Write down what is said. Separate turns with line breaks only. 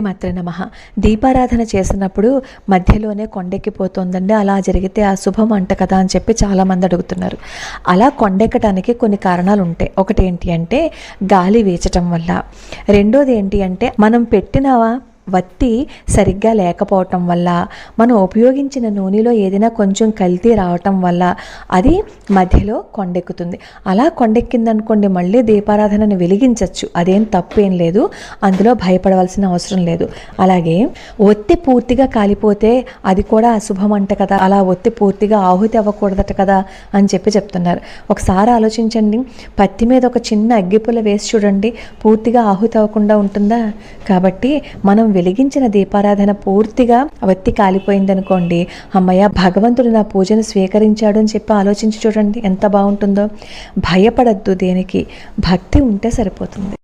శ్రీమాత్రే నమ. దీపారాధన చేసినప్పుడు మధ్యలోనే కొండెక్కిపోతుందండి. అలా జరిగితే ఆ శుభం అంట కదా అని చెప్పి చాలామంది అడుగుతున్నారు. అలా కొండెక్కడానికి కొన్ని కారణాలు ఉంటాయి. ఒకటి ఏంటి అంటే గాలి వీచటం వల్ల. రెండోది ఏంటి అంటే మనం పెట్టిన వత్తి సరిగ్గా లేకపోవటం వల్ల మనం ఉపయోగించిన నూనెలో ఏదైనా కొంచెం కల్తీ రావటం వల్ల అది మధ్యలో కొండెక్కుతుంది. అలా కొండెక్కిందనుకోండి మళ్ళీ దీపారాధనని వెలిగించవచ్చు అదేం తప్పేం లేదు. అందులో భయపడవలసిన అవసరం లేదు. అలాగే ఒత్తి పూర్తిగా కాలిపోతే అది కూడా అశుభం అంట కదా. అలా ఒత్తి పూర్తిగా ఆహుతి అవ్వకూడదట కదా అని చెప్పి చెప్తున్నారు. ఒకసారి ఆలోచించండి. పత్తి మీద ఒక చిన్న అగ్గిపుల వేసి చూడండి. పూర్తిగా ఆహుతి అవ్వకుండా ఉంటుందా? కాబట్టి మనం వెలిగించిన దీపారాధన పూర్తిగా వత్తి కాలిపోయిందనుకోండి అమ్మయ్య భగవంతుడు నా పూజను స్వీకరించాడు అని చెప్పి ఆలోచించి చూడండి ఎంత బాగుంటుందో. భయపడద్దు దేనికి. భక్తి ఉంటే సరిపోతుంది.